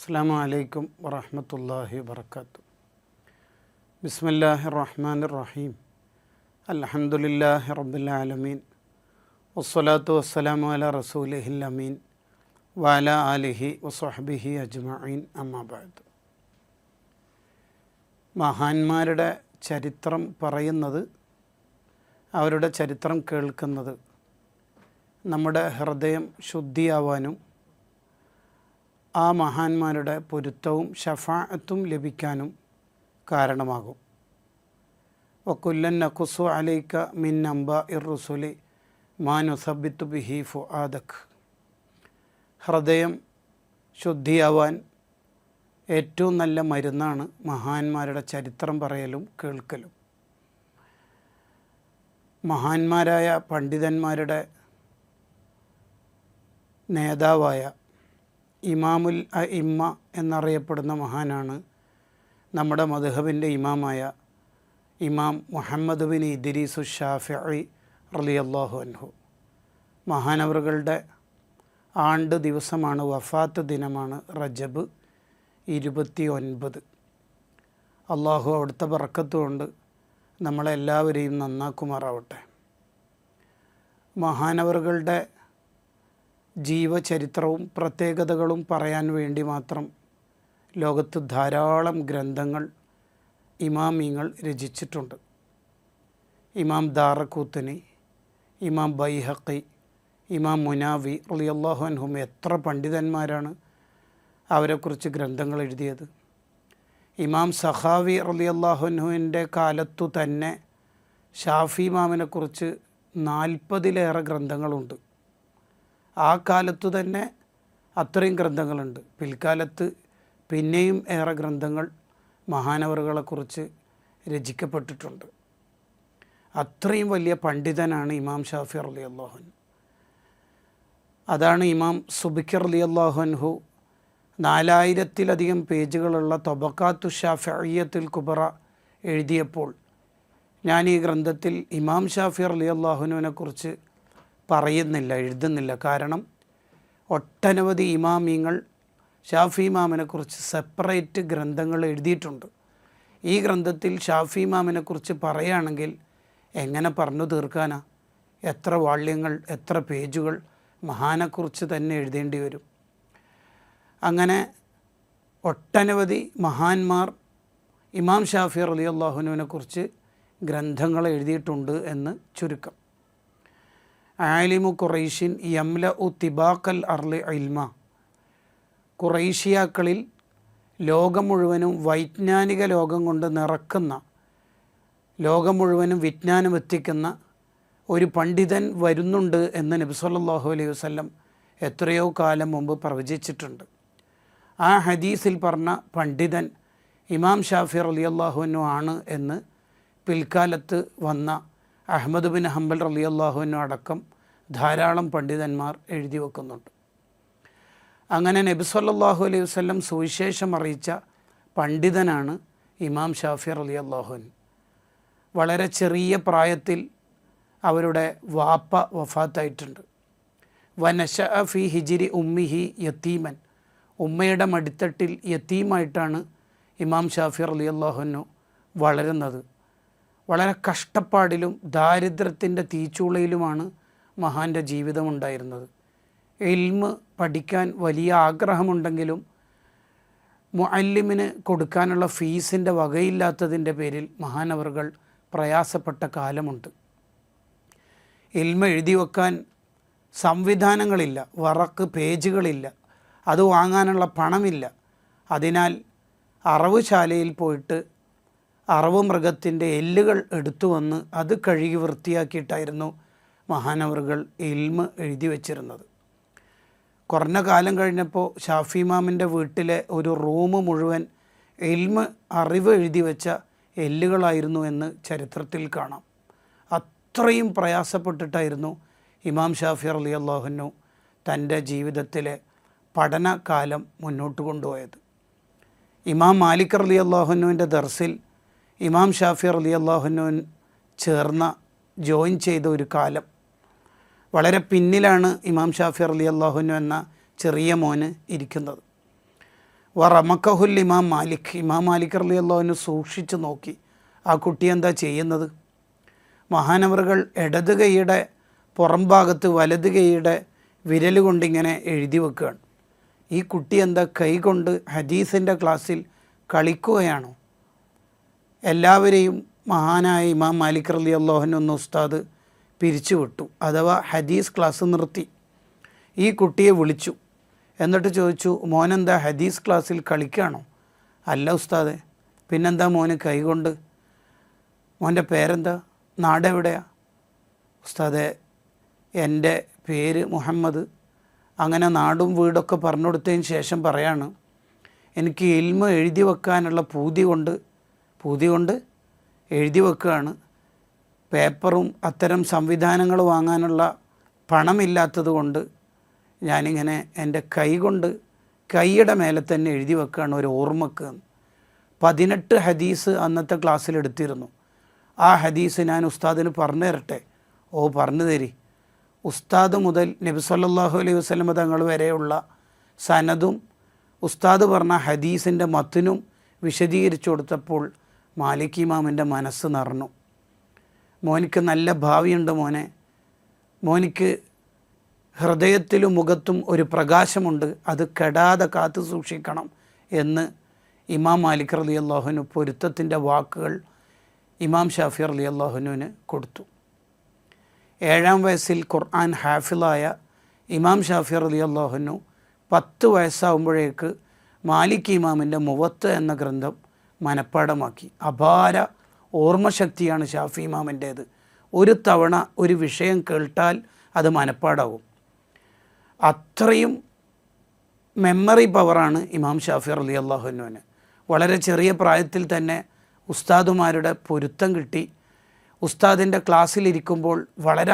അസ്സാം വലൈക്കും വറഹമത്തല്ലാഹി വർക്കാത്തു ബിസ്മില്ലാഹി റഹ്മാൻ റഹീം അൽഹംദുലില്ലാഹി റബുലാലമീൻ വസ്സലാത്തു വസ്സലാമു അല റസൂലിഹിൽ അമീൻ. വാല ആലിഹി വസ്ഹബിഹി അജ്മീൻ അമ്മാബാദ് മഹാന്മാരുടെ ചരിത്രം പറയുന്നത് അവരുടെ ചരിത്രം കേൾക്കുന്നത് നമ്മുടെ ഹൃദയം ശുദ്ധിയാവാനും ആ മഹാന്മാരുടെ പൊരുത്തവും ഷഫാഅത്തും ലഭിക്കാനും കാരണമാകും. വക്കുല്ലൻ നഖുസു അലൈക്ക മിൻ അംബ ഇർ റുസുലി മാനുസബിത്തു ബിഹി ഫു ആദഖ് ഹൃദയം ശുദ്ധിയാവാൻ ഏറ്റവും നല്ല മരുന്നാണ് മഹാന്മാരുടെ ചരിത്രം പറയലും കേൾക്കലും. മഹാന്മാരായ പണ്ഡിതന്മാരുടെ നേതാവായ ഇമാമുൽ അ ഇമ്മ എന്നറിയപ്പെടുന്ന മഹാനാണ് നമ്മുടെ മധുഹബിന്റെ ഇമാമായ ഇമാം മുഹമ്മദ് ബിൻ ഇദ്രീസു ഷാഫി റലി അള്ളാഹു അൻഹു. മഹാനവറുകളുടെ ആണ്ട് ദിവസമാണ് വഫാത്ത് ദിനമാണ് റജബ് ഇരുപത്തി ഒൻപത് അള്ളാഹു അവിടുത്തെ പറക്കത്തുകൊണ്ട് നമ്മളെല്ലാവരെയും നന്നാക്കുമാറാവട്ടെ. മഹാനവറുകളുടെ ജീവചരിത്രവും പ്രത്യേകതകളും പറയാൻ വേണ്ടി മാത്രം ലോകത്ത് ധാരാളം ഗ്രന്ഥങ്ങൾ ഇമാമിങ്ങൾ രചിച്ചിട്ടുണ്ട്. ഇമാം ദാറക്കൂത്തനി ഇമാം ബൈഹക്കി ഇമാം മുനാവി അലിയല്ലാഹു അൻഹും എത്ര പണ്ഡിതന്മാരാണ് അവരെക്കുറിച്ച് ഗ്രന്ഥങ്ങൾ എഴുതിയത്. ഇമാം സഹാവി അലിയല്ലാഹു അൻഹുവിന്റെ കാലത്തു തന്നെ ഷാഫി ഇമാമിനെക്കുറിച്ച് നാൽപ്പതിലേറെ ഗ്രന്ഥങ്ങളുണ്ട്. ആ കാലത്തു തന്നെ അത്രയും ഗ്രന്ഥങ്ങളുണ്ട്. പിൽക്കാലത്ത് പിന്നെയും ഏറെ ഗ്രന്ഥങ്ങൾ മഹാനവറുകളെക്കുറിച്ച് രചിക്കപ്പെട്ടിട്ടുണ്ട്. അത്രയും വലിയ പണ്ഡിതനാണ് ഇമാം ഷാഫി അലി അള്ളാഹുൻ അതാണ് ഇമാം സുബിക്കർ അലി അള്ളാഹുൻഹു നാലായിരത്തിലധികം പേജുകളുള്ള തൊബക്കാത്തു ഷാഫിയത്തുൽ കുബറ എഴുതിയപ്പോൾ ഞാൻ ഈ ഗ്രന്ഥത്തിൽ ഇമാം ഷാഫി അലി അള്ളാഹുനുവിനെ കുറിച്ച് പറയുന്നില്ല എഴുതുന്നില്ല. കാരണം ഒട്ടനവധി ഇമാമിങ്ങൾ ഷാഫി ഇമാമിനെക്കുറിച്ച് സെപ്പറേറ്റ് ഗ്രന്ഥങ്ങൾ എഴുതിയിട്ടുണ്ട്. ഈ ഗ്രന്ഥത്തിൽ ഷാഫി ഇമാമിനെക്കുറിച്ച് പറയുകയാണെങ്കിൽ എങ്ങനെ പറഞ്ഞു തീർക്കാനാ? എത്ര വാള്യങ്ങൾ എത്ര പേജുകൾ മഹാനെക്കുറിച്ച് തന്നെ എഴുതേണ്ടി വരും. അങ്ങനെ ഒട്ടനവധി മഹാന്മാർ ഇമാം ഷാഫി അലി അള്ളാഹുനുവിനെക്കുറിച്ച് ഗ്രന്ഥങ്ങൾ എഴുതിയിട്ടുണ്ട് എന്ന് ചുരുക്കം. ആലിമു ഖുറൈഷിൻ യംല ഉ തിബാക്കൽ അർലി ഇൽമ. ഖുറൈഷിയാക്കളിൽ ലോകം മുഴുവനും വൈജ്ഞാനിക ലോകം കൊണ്ട് നിറക്കുന്ന ലോകം മുഴുവനും വിജ്ഞാനം എത്തിക്കുന്ന ഒരു പണ്ഡിതൻ വരുന്നുണ്ട് എന്ന് നബി സല്ലല്ലാഹു അലൈഹി വസല്ലം എത്രയോ കാലം മുമ്പ് പ്രവചിച്ചിട്ടുണ്ട്. ആ ഹദീസിൽ പറഞ്ഞ പണ്ഡിതൻ ഇമാം ഷാഫി അലി അള്ളാഹുവിനു ആണ് എന്ന് പിൽക്കാലത്ത് വന്ന അഹമ്മദ് ബിൻ ഹംബൽ റലി അള്ളാഹുവിനും അടക്കം ധാരാളം പണ്ഡിതന്മാർ എഴുതി വെക്കുന്നുണ്ട്. അങ്ങനെ നബി സല്ലാഹു അലൈഹി വസ്ലം സുവിശേഷം അറിയിച്ച പണ്ഡിതനാണ് ഇമാം ഷാഫി അലി അള്ളാഹുൻ വളരെ ചെറിയ പ്രായത്തിൽ അവരുടെ വാപ്പ വഫാത്തായിട്ടുണ്ട്. വ ഫി ഹിജിരി ഉമ്മിഹി യത്തീമൻ ഉമ്മയുടെ മടിത്തട്ടിൽ യത്തീമായിട്ടാണ് ഇമാം ഷാഫി അലി അള്ളാഹുനു വളരുന്നത്. വളരെ കഷ്ടപ്പാടിലും ദാരിദ്ര്യത്തിന്റെ തീച്ചൂളയിലുമാണ് മഹാന്റെ ജീവിതമുണ്ടായിരുന്നത്. എൽമ് പഠിക്കാൻ വലിയ ആഗ്രഹമുണ്ടെങ്കിലും മുഅല്ലിമിന് കൊടുക്കാനുള്ള ഫീസിന്റെ വകയില്ലാത്തതിന്റെ പേരിൽ മഹാനവറുകൾ പ്രയാസപ്പെട്ട കാലമുണ്ട്. എൽമ എഴുതി വെക്കാൻ സംവിധാനങ്ങളില്ല വറക്ക് പേജുകളില്ല അത് വാങ്ങാനുള്ള പണമില്ല. അതിനാൽ അറവുശാലയിൽ പോയിട്ട് അറവ് മൃഗത്തിന്റെ എല്ലുകൾ എടുത്തു വന്ന് അത് കഴുകി വൃത്തിയാക്കിയിട്ടായിരുന്നു മഹാനവറുകൾ എൽമ് എഴുതി വച്ചിരുന്നത്. കുറഞ്ഞ കാലം കഴിഞ്ഞപ്പോൾ ഷാഫി മാമിന്റെ വീട്ടിലെ ഒരു റൂം മുഴുവൻ എൽമ് അറിവ് എഴുതി വെച്ച എല്ലുകളായിരുന്നു എന്ന് ചരിത്രത്തിൽ കാണാം. അത്രയും പ്രയാസപ്പെട്ടിട്ടായിരുന്നു ഇമാം ഷാഫി അലി അള്ളാഹുനു തന്റെ ജീവിതത്തിലെ പഠനകാലം മുന്നോട്ട് കൊണ്ടുപോയത്. ഇമാം മാലിക് അലി അള്ളാഹുനുവിന്റെ ദർസിൽ ഇമാം ഷാഫി അലി അള്ളാഹുനുവിൻ ചേർന്ന ജോയിൻ ചെയ്ത ഒരു കാലം. വളരെ പിന്നിലാണ് ഇമാം ഷാഫി അലി അള്ളാഹുനു എന്ന ചെറിയ മോന് ഇരിക്കുന്നത്. വ റമക്കഹുൽ ഇമാം മാലിക് ഇമാം മാലിക് അലി അള്ളാഹുനു സൂക്ഷിച്ചു നോക്കി. ആ കുട്ടി എന്താ ചെയ്യുന്നത്? മഹാനവറുകൾ ഇടത് കൈയുടെ പുറം ഭാഗത്ത് വലത് കൈയുടെ വിരൽ കൊണ്ടിങ്ങനെ എഴുതി വെക്കുകയാണ്. ഈ കുട്ടി എന്താ കൈ കൊണ്ട് ഹദീസിന്റെ ക്ലാസ്സിൽ കളിക്കുകയാണോ? എല്ലാവരെയും മഹാനായ ഇമാം മാലിക് റലി അള്ളാഹുനൊന്ന് ഉസ്താദ് പിരിച്ചുവിട്ടു അഥവാ ഹദീസ് ക്ലാസ് നിർത്തി. ഈ കുട്ടിയെ വിളിച്ചു. എന്നിട്ട് ചോദിച്ചു മോനെന്താ ഹദീസ് ക്ലാസ്സിൽ കളിക്കുകയാണോ അല്ല ഉസ്താദെ. പിന്നെന്താ മോന് കൈകൊണ്ട് മോന്റെ പേരെന്താ? നാടെവിടെയാ? ഉസ്താദെ എന്റെ പേര് മുഹമ്മദ്. അങ്ങനെ നാടും വീടൊക്കെ പറഞ്ഞു കൊടുത്തതിന് ശേഷം പറയാണ് എനിക്ക് ഇൽമ എഴുതി വെക്കാനുള്ള പൂതി കൊണ്ട് പൂതി കൊണ്ട് എഴുതി വെക്കുകയാണ്. പേപ്പറും അത്തരം സംവിധാനങ്ങൾ വാങ്ങാനുള്ള പണമില്ലാത്തത് കൊണ്ട് ഞാനിങ്ങനെ എന്റെ കൈ കൊണ്ട് കൈയുടെ മേലെ തന്നെ എഴുതി വെക്കുകയാണ് ഒരു ഓർമ്മക്ക്. പതിനെട്ട് ഹദീസ് അന്നത്തെ ക്ലാസ്സിൽ എടുത്തിരുന്നു. ആ ഹദീസ് ഞാൻ ഉസ്താദിന് പറഞ്ഞു തരട്ടെ? ഓ പറഞ്ഞു തരി. ഉസ്താദ് മുതൽ നബി സല്ലല്ലാഹു അലൈഹി വസല്ലമ തങ്ങൾ വരെയുള്ള സനദും ഉസ്താദ് പറഞ്ഞ ഹദീസിന്റെ മത്തിനും വിശദീകരിച്ചു കൊടുത്തപ്പോൾ മാലിക് ഇമാമിന്റെ മനസ്സ് നിറഞ്ഞു. മോനിക്ക് നല്ല ഭാവിയുണ്ട് മോനെ. മോനിക്ക് ഹൃദയത്തിലും മുഖത്തും ഒരു പ്രകാശമുണ്ട്. അത് കെടാതെ കാത്തു സൂക്ഷിക്കണം എന്ന് ഇമാം മാലിക് റലി അള്ളാഹുനു പൊരുത്തത്തിന്റെ വാക്കുകൾ ഇമാം ഷാഫി അലി അള്ളാഹുനുവിന് കൊടുത്തു. ഏഴാം വയസ്സിൽ ഖുർആൻ ഹാഫിലായ ഇമാം ഷാഫി അലി അള്ളാഹുനു പത്ത് വയസ്സാവുമ്പോഴേക്ക് മാലിക് ഇമാമിന്റെ മുവത്ത് എന്ന ഗ്രന്ഥം മനഃപ്പാടമാക്കി. അപാര ഓർമ്മശക്തിയാണ് ഷാഫി ഇമാമിന്റേത്. ഒരു തവണ ഒരു വിഷയം കേട്ടാൽ അത് മനഃപ്പാടാവും. അത്രയും മെമ്മറി പവറാണ് ഇമാം ഷാഫി അലി അള്ളാഹുനുവിന് വളരെ ചെറിയ പ്രായത്തിൽ തന്നെ ഉസ്താദുമാരുടെ പൊരുത്തം കിട്ടി. ഉസ്താദിന്റെ ക്ലാസ്സിലിരിക്കുമ്പോൾ വളരെ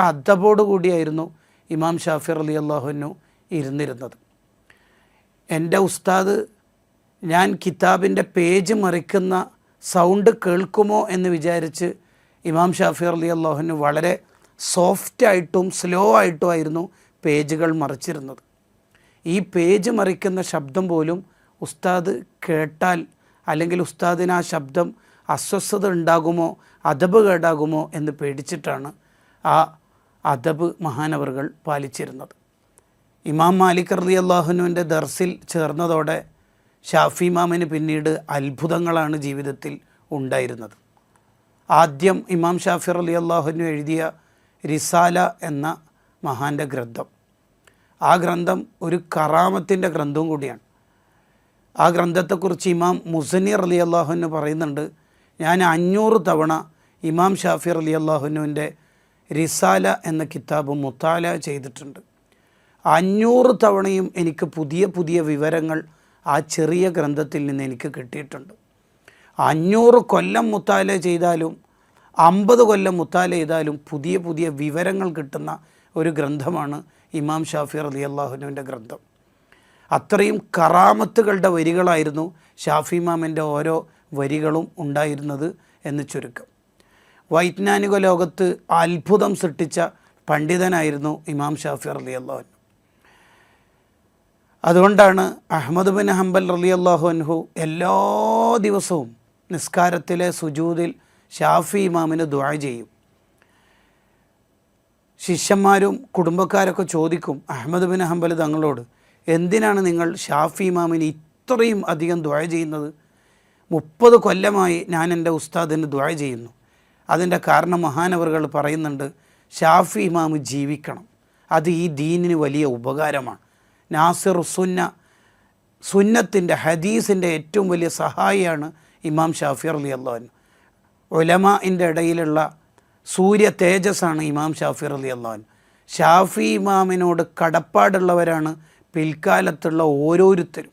കൂടിയായിരുന്നു ഇമാം ഷാഫി അലി അള്ളാഹുനു ഇരുന്നിരുന്നത്. എന്റെ ഉസ്താദ് ഞാൻ കിതാബിന്റെ പേജ് മറിക്കുന്ന സൗണ്ട് കേൾക്കുമോ എന്ന് വിചാരിച്ച് ഇമാം ഷാഫി അലി അള്ളാഹുന് വളരെ സോഫ്റ്റായിട്ടും സ്ലോ ആയിട്ടും ആയിരുന്നു പേജുകൾ മറിച്ചിരുന്നത്. ഈ പേജ് മറിക്കുന്ന ശബ്ദം പോലും ഉസ്താദ് കേട്ടാൽ അല്ലെങ്കിൽ ഉസ്താദിന് ആ ശബ്ദം അസ്വസ്ഥത ഉണ്ടാകുമോ അദബ് കേടാകുമോ എന്ന് പേടിച്ചിട്ടാണ് ആ അദബ് മഹാനവറുകൾ പാലിച്ചിരുന്നത്. ഇമാം മാലിക് റലി അള്ളാഹുനുവിന്റെ ദർസിൽ ചേർന്നതോടെ ഷാഫി ഇമാമിന് പിന്നീട് അത്ഭുതങ്ങളാണ് ജീവിതത്തിൽ ഉണ്ടായിരുന്നത്. ആദ്യം ഇമാം ഷാഫിർ അലി അള്ളാഹുനു എഴുതിയ റിസാല എന്ന മഹാന്റെ ഗ്രന്ഥം. ആ ഗ്രന്ഥം ഒരു കറാമത്തിന്റെ ഗ്രന്ഥവും കൂടിയാണ്. ആ ഗ്രന്ഥത്തെക്കുറിച്ച് ഇമാം മുസനീർ അലി അള്ളാഹുനു പറയുന്നുണ്ട് ഞാൻ അഞ്ഞൂറ് തവണ ഇമാം ഷാഫിർ അലി അള്ളാഹുനുവിന്റെ റിസാല എന്ന കിതാബ് മുത്താല ചെയ്തിട്ടുണ്ട്. അഞ്ഞൂറ് തവണയും എനിക്ക് പുതിയ പുതിയ വിവരങ്ങൾ ആ ചെറിയ ഗ്രന്ഥത്തിൽ നിന്ന് എനിക്ക് കിട്ടിയിട്ടുണ്ട്. അഞ്ഞൂറ് കൊല്ലം മുത്താല ചെയ്താലും അമ്പത് കൊല്ലം മുത്താല ചെയ്താലും പുതിയ പുതിയ വിവരങ്ങൾ കിട്ടുന്ന ഒരു ഗ്രന്ഥമാണ് ഇമാം ഷാഫി അലി അള്ളാഹുനുവിന്റെ ഗ്രന്ഥം. അത്രയും കറാമത്തുകളുടെ വരികളായിരുന്നു ഷാഫി ഇമാമിന്റെ ഓരോ വരികളും ഉണ്ടായിരുന്നത് എന്ന് ചുരുക്കം. വൈജ്ഞാനിക ലോകത്ത് അത്ഭുതം സൃഷ്ടിച്ച പണ്ഡിതനായിരുന്നു ഇമാം ഷാഫി അലി അള്ളാഹുൻ അതുകൊണ്ടാണ് അഹമ്മദ് ബിൻ ഹംബൽ റലി അള്ളാഹു അൻഹു എല്ലാ ദിവസവും നിസ്കാരത്തിലെ സുജൂദിൽ ഷാഫി ഇമാമിന് ദുആ ചെയ്യും. ശിഷ്യന്മാരും കുടുംബക്കാരൊക്കെ ചോദിക്കും അഹമ്മദ് ബിൻ ഹംബൽ തങ്ങളോട് എന്തിനാണ് നിങ്ങൾ ഷാഫി ഇമാമിന് ഇത്രയും അധികം ദുആ ചെയ്യുന്നത്? മുപ്പത് കൊല്ലമായി ഞാൻ എന്റെ ഉസ്താദിന് ദുആ ചെയ്യുന്നു. അതിന്റെ കാരണം മഹാനവറുകൾ പറയുന്നുണ്ട് ഷാഫി ഇമാമ് ജീവിക്കണം. അത് ഈ ദീനിന് വലിയ ഉപകാരമാണ്. നാസിർ സുന്ന സുന്നത്തിന്റെ ഹദീസിന്റെ ഏറ്റവും വലിയ സഹായിയാണ് ഇമാം ഷാഫി അലി അള്ളഹാൻ ഒലമാന്റെ ഇടയിലുള്ള സൂര്യ തേജസ്സാണ് ഇമാം ഷാഫി അലി അള്ളഹാൻ ഷാഫി ഇമാമിനോട് കടപ്പാടുള്ളവരാണ് പിൽക്കാലത്തുള്ള ഓരോരുത്തരും.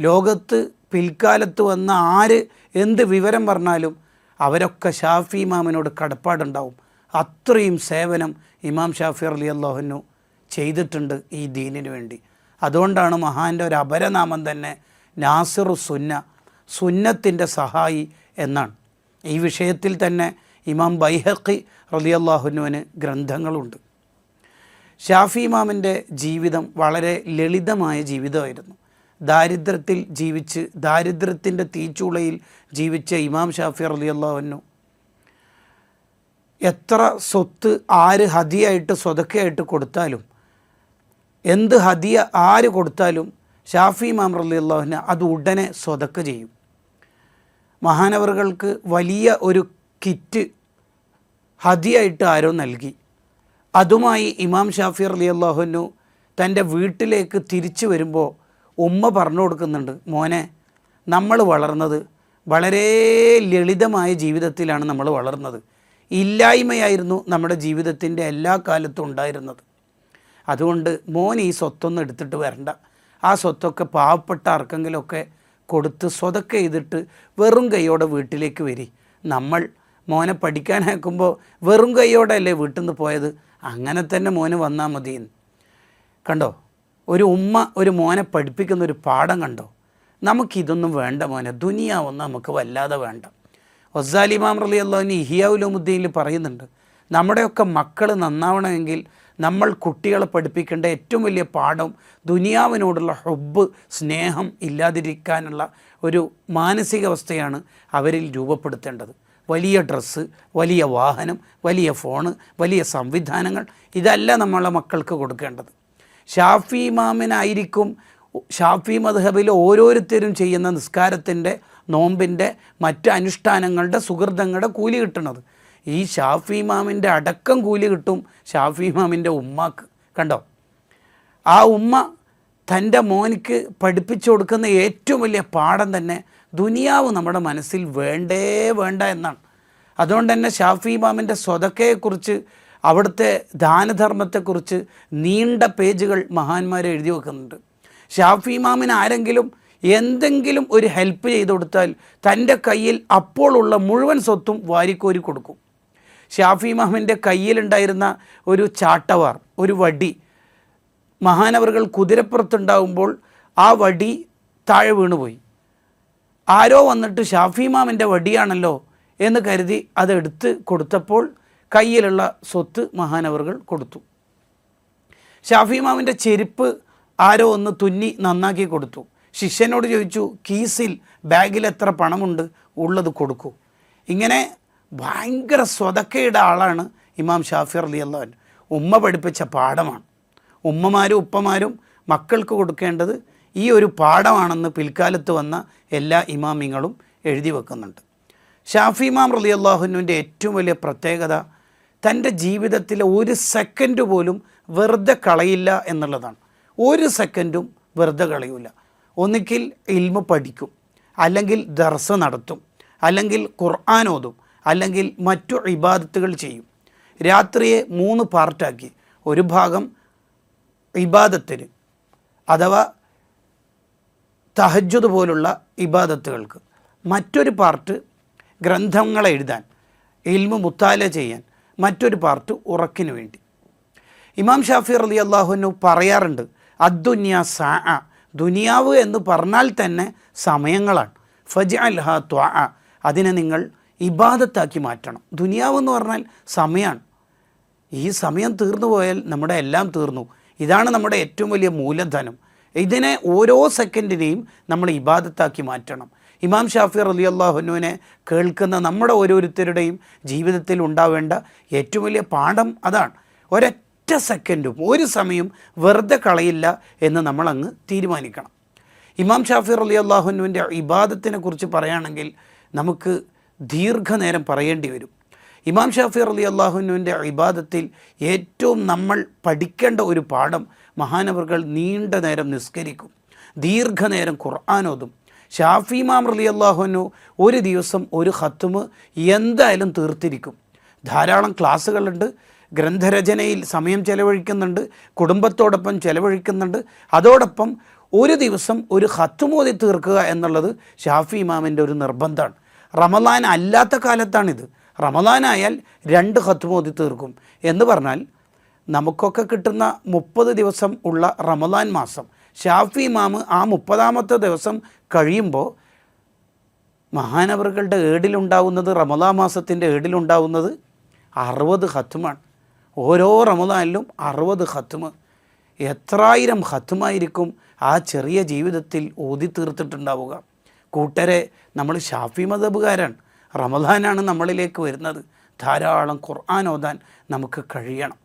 ലോകത്ത് പിൽക്കാലത്ത് വന്ന ആര് എന്ത് വിവരം പറഞ്ഞാലും അവരൊക്കെ ഷാഫി ഇമാമിനോട് കടപ്പാടുണ്ടാവും. അത്രയും സേവനം ഇമാം ഷാഫി അലി അള്ളാഹുനു ചെയ്തിട്ടുണ്ട് ഈ ദീനിന് വേണ്ടി. അതുകൊണ്ടാണ് മഹാന്റെ ഒരു അപരനാമം തന്നെ നാസിറു സുന്ന സുന്നത്തിന്റെ സഹായി എന്നാണ്. ഈ വിഷയത്തിൽ തന്നെ ഇമാം ബൈഹക്കി റലിയല്ലാഹുനുവിന് ഗ്രന്ഥങ്ങളുണ്ട്. ഷാഫി ഇമാമിന്റെ ജീവിതം വളരെ ലളിതമായ ജീവിതമായിരുന്നു. ദാരിദ്ര്യത്തിൽ ജീവിച്ച് ദാരിദ്ര്യത്തിന്റെ തീച്ചൂളയിൽ ജീവിച്ച ഇമാം ഷാഫി റലിയല്ലാഹുനു എത്ര സ്വത്ത് ആര് ഹതിയായിട്ട് സ്വതക്കയായിട്ട് കൊടുത്താലും എന്ത് ഹദിയ ആര് കൊടുത്താലും ഷാഫി ഇമാം അലി അള്ളാഹുവിന് അത് ഉടനെ സ്വതക്ക ചെയ്യും. മഹാനവറുകൾക്ക് വലിയ ഒരു കിറ്റ് ഹദിയായിട്ട് ആരോ നൽകി. അതുമായി ഇമാം ഷാഫി അലി അള്ളാഹുനു തന്റെ വീട്ടിലേക്ക് തിരിച്ചു വരുമ്പോൾ ഉമ്മ പറഞ്ഞു കൊടുക്കുന്നുണ്ട് മോനെ നമ്മൾ വളർന്നത് വളരെ ലളിതമായ ജീവിതത്തിലാണ് നമ്മൾ വളർന്നത്. ഇല്ലായ്മയായിരുന്നു നമ്മുടെ ജീവിതത്തിന്റെ എല്ലാ കാലത്തും ഉണ്ടായിരുന്നത്. അതുകൊണ്ട് മോൻ ഈ സ്വത്തൊന്നും എടുത്തിട്ട് വരണ്ട. ആ സ്വത്തൊക്കെ പാവപ്പെട്ട ആർക്കെങ്കിലുമൊക്കെ കൊടുത്ത് സ്വതൊക്കെ ചെയ്തിട്ട് വെറും കൈയോടെ വീട്ടിലേക്ക് വരി. നമ്മൾ മോനെ പഠിക്കാനാക്കുമ്പോൾ വെറും കൈയോടെ അല്ലേ വീട്ടിൽ നിന്ന് പോയത്? അങ്ങനെ തന്നെ മോന് വന്നാൽ മതി. കണ്ടോ? ഒരു ഉമ്മ ഒരു മോനെ പഠിപ്പിക്കുന്ന ഒരു പാഠം കണ്ടോ? നമുക്കിതൊന്നും വേണ്ട മോനെ. ദുനിയാവൊന്നും നമുക്ക് വല്ലാതെ വേണ്ട. ഒസാലിമാം റലി അള്ളാഹുവിന് ഇഹിയാവുലോമുദ്ദീനിൽ പറയുന്നുണ്ട് നമ്മുടെയൊക്കെ മക്കൾ നന്നാവണമെങ്കിൽ നമ്മൾ കുട്ടികളെ പഠിപ്പിക്കേണ്ട ഏറ്റവും വലിയ പാഠം ദുനിയാവിനോടുള്ള ഹൊബ് സ്നേഹം ഇല്ലാതിരിക്കാനുള്ള ഒരു മാനസികാവസ്ഥയാണ് അവരിൽ രൂപപ്പെടുത്തേണ്ടത്. വലിയ ഡ്രസ്സ് വലിയ വാഹനം വലിയ ഫോണ് വലിയ സംവിധാനങ്ങൾ ഇതല്ല നമ്മളെ മക്കൾക്ക് കൊടുക്കേണ്ടത്. ഷാഫി ഇമാമിനായിരിക്കും ഷാഫി മദ്ഹബിൽ ഓരോരുത്തരും ചെയ്യുന്ന നിസ്കാരത്തിന്റെ നോമ്പിന്റെ മറ്റ് അനുഷ്ഠാനങ്ങളുടെ സുഹൃതങ്ങളുടെ കൂലി കിട്ടുന്നത്. ഈ ഷാഫി ഇമാമിന്റെ അടക്കം കൂലി കിട്ടും ഷാഫി ഇമാമിന്റെ ഉമ്മാക്ക്. കണ്ടോ? ആ ഉമ്മ തന്റെ മോനിക്ക് പഠിപ്പിച്ചു കൊടുക്കുന്ന ഏറ്റവും വലിയ പാഠം തന്നെ ദുനിയാവ് നമ്മുടെ മനസ്സിൽ വേണ്ടേ വേണ്ട എന്നാണ്. അതുകൊണ്ട് തന്നെ ഷാഫി ഇമാമിന്റെ സ്വതക്കയെക്കുറിച്ച് അവിടുത്തെ ദാനധർമ്മത്തെക്കുറിച്ച് നീണ്ട പേജുകൾ മഹാന്മാർ എഴുതി വെക്കുന്നുണ്ട്. ഷാഫി ഇമാമിന് ആരെങ്കിലും എന്തെങ്കിലും ഒരു ഹെൽപ്പ് ചെയ്തു കൊടുത്താൽ തന്റെ കയ്യിൽ അപ്പോഴുള്ള മുഴുവൻ സ്വത്തും വാരിക്കോരി കൊടുക്കും. ഷാഫി ഇമാമിന്റെ കയ്യിലുണ്ടായിരുന്ന ഒരു ചാട്ടവാർ ഒരു വടി മഹാനവറുകൾ കുതിരപ്പുറത്തുണ്ടാവുമ്പോൾ ആ വടി താഴെ വീണുപോയി. ആരോ വന്നിട്ട് ഷാഫി മാമിന്റെ വടിയാണല്ലോ എന്ന് കരുതി അതെടുത്ത് കൊടുത്തപ്പോൾ കയ്യിലുള്ള സ്വത്ത് മഹാനവറുകൾ കൊടുത്തു. ഷാഫി മാമിന്റെ ചെരുപ്പ് ആരോ ഒന്ന് തുന്നി നന്നാക്കി കൊടുത്തു. ശിഷ്യനോട് ചോദിച്ചു കീസിൽ ബാഗിൽ എത്ര പണമുണ്ട്? ഉള്ളത് കൊടുക്കൂ. ഇങ്ങനെ ഭയങ്കര സ്വതക്കയുടെ ആളാണ് ഇമാം ഷാഫി അലി അള്ളവൻ ഉമ്മ പഠിപ്പിച്ച പാഠമാണ്. ഉമ്മമാരും ഉപ്പമാരും മക്കൾക്ക് കൊടുക്കേണ്ടത് ഈ ഒരു പാഠമാണെന്ന് പിൽക്കാലത്ത് വന്ന എല്ലാ ഇമാമിങ്ങളും എഴുതി വെക്കുന്നുണ്ട്. ഷാഫി ഇമാം റലി അള്ളാഹുനുവിന്റെ ഏറ്റവും വലിയ പ്രത്യേകത തന്റെ ജീവിതത്തിലെ ഒരു സെക്കൻഡ് പോലും വെറുതെ കളയില്ല എന്നുള്ളതാണ്. ഒരു സെക്കൻഡും വെറുതെ കളയില്ല ഒന്നുകിൽ ഇൽമ പഠിക്കും അല്ലെങ്കിൽ ദർസ നടത്തും അല്ലെങ്കിൽ ഖുർആൻ ഓതും. അല്ലെങ്കിൽ മറ്റു ഇബാദത്തുകൾ ചെയ്യും. രാത്രിയെ മൂന്ന് പാർട്ടാക്കി ഒരു ഭാഗം ഇബാദത്തിന് അഥവാ തഹജ്ജുദ് പോലുള്ള ഇബാദത്തുകൾക്ക്. മറ്റൊരു പാർട്ട് ഗ്രന്ഥങ്ങൾ എഴുതാൻ ഇൽമു മുത്താല ചെയ്യാൻ മറ്റൊരു പാർട്ട് ഉറക്കിന് വേണ്ടി. ഇമാം ഷാഫി അലി അള്ളാഹുനു പറയാറുണ്ട് അദ്ദുന്യ സാ ദുനിയാവ് എന്ന് പറഞ്ഞാൽ തന്നെ സമയങ്ങളാണ്. ഫജ അൽഹ ത്വാ അതിനെ നിങ്ങൾ ഇബാദത്താക്കി മാറ്റണം. ദുനിയാവെന്ന് പറഞ്ഞാൽ സമയമാണ് ഈ സമയം തീർന്നു പോയാൽ നമ്മുടെ എല്ലാം തീർന്നു. ഇതാണ് നമ്മുടെ ഏറ്റവും വലിയ മൂലധനം. ഇതിനെ ഓരോ സെക്കൻഡിനെയും നമ്മൾ ഇബാദത്താക്കി മാറ്റണം. ഇമാം ഷാഫി അലി അള്ളാഹുനുവിനെ കേൾക്കുന്ന നമ്മുടെ ഓരോരുത്തരുടെയും ജീവിതത്തിൽ ഉണ്ടാവേണ്ട ഏറ്റവും വലിയ പാഠം അതാണ്. ഒരൊറ്റ സെക്കൻഡും ഒരു സമയം വെറുതെ കളയില്ല എന്ന് നമ്മളങ്ങ് തീരുമാനിക്കണം. ഇമാം ഷാഫി അലി അള്ളാഹുനുവിന്റെ ഇബാദത്തിനെ കുറിച്ച് പറയുകയാണെങ്കിൽ നമുക്ക് ദീർഘനേരം പറയേണ്ടി വരും. ഇമാം ഷാഫി അലി അള്ളാഹുനുവിന്റെ ഇബാദത്തിൽ ഏറ്റവും നമ്മൾ പഠിക്കേണ്ട ഒരു പാഠം മഹാനവറുകൾ നീണ്ട നേരം നിസ്കരിക്കും. ദീർഘനേരം ഖുർആാനോതും ഷാഫി ഇമാം അലി അള്ളാഹുനു ഒരു ദിവസം ഒരു ഹത്തുമ് എന്തായാലും തീർത്തിരിക്കും. ധാരാളം ക്ലാസ്സുകളുണ്ട്. ഗ്രന്ഥരചനയിൽ സമയം ചെലവഴിക്കുന്നുണ്ട്. കുടുംബത്തോടൊപ്പം ചെലവഴിക്കുന്നുണ്ട്. അതോടൊപ്പം ഒരു ദിവസം ഒരു ഹത്തുമോതി തീർക്കുക എന്നുള്ളത് ഷാഫി ഇമാമിന്റെ ഒരു നിർബന്ധമാണ്. റമദാൻ അല്ലാത്ത കാലത്താണിത്. റമദാനായാൽ രണ്ട് ഹത്തുമോതി തീർക്കും. എന്ന് പറഞ്ഞാൽ നമുക്കൊക്കെ കിട്ടുന്ന മുപ്പത് ദിവസം ഉള്ള റമദാൻ മാസം. ഷാഫി ഇമാമ് ആ മുപ്പതാമത്തെ ദിവസം കഴിയുമ്പോൾ മഹാനവറുകളുടെ ഏടിലുണ്ടാവുന്നത് റമദാ മാസത്തിന്റെ ഏടിലുണ്ടാവുന്നത് അറുപത് ഹത്തുമാണ് ഓരോ റമദാനിലും അറുപത് ഹത്തുമ് എത്രായിരം ഹത്തുമായിരിക്കും ആ ചെറിയ ജീവിതത്തിൽ ഓതി തീർത്തിട്ടുണ്ടാവുക. കൂട്ടരെ നമ്മൾ ഷാഫി മതബുകാരാണ് റമദാനാണ് നമ്മളിലേക്ക് വരുന്നത്. ധാരാളം ഖുർആൻ ഓതാൻ നമുക്ക് കഴിയണം.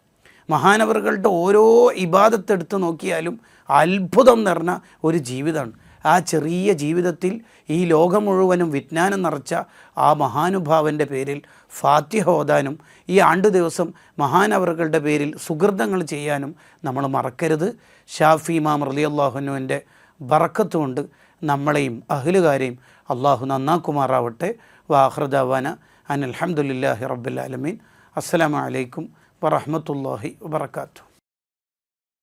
മഹാനവറുകളുടെ ഓരോ ഇബാദത്തെടുത്ത് നോക്കിയാലും അത്ഭുതം നിറഞ്ഞ ഒരു ജീവിതമാണ്. ആ ചെറിയ ജീവിതത്തിൽ ഈ ലോകം മുഴുവനും വിജ്ഞാനം നിറച്ച ആ മഹാനുഭാവന്റെ പേരിൽ ഫാത്തിഹ ഓതാനും ഈ ആണ്ടു ദിവസം മഹാനവറുകളുടെ പേരിൽ സുഹൃതങ്ങൾ ചെയ്യാനും നമ്മൾ മറക്കരുത്. ഷാഫി ഇമാം റലി ബറക്കത്തുകൊണ്ട് നമ്മളെയും അഹ്ലുകാരെയും അള്ളാഹു നന്നാക്കുമാറാവട്ടെ. വാഹൃദാവാന അൻ റബ്ബുലാലമീൻ അസ്സലാമലൈക്കും വറഹമത്തല്ലാഹി വബർക്കാത്തു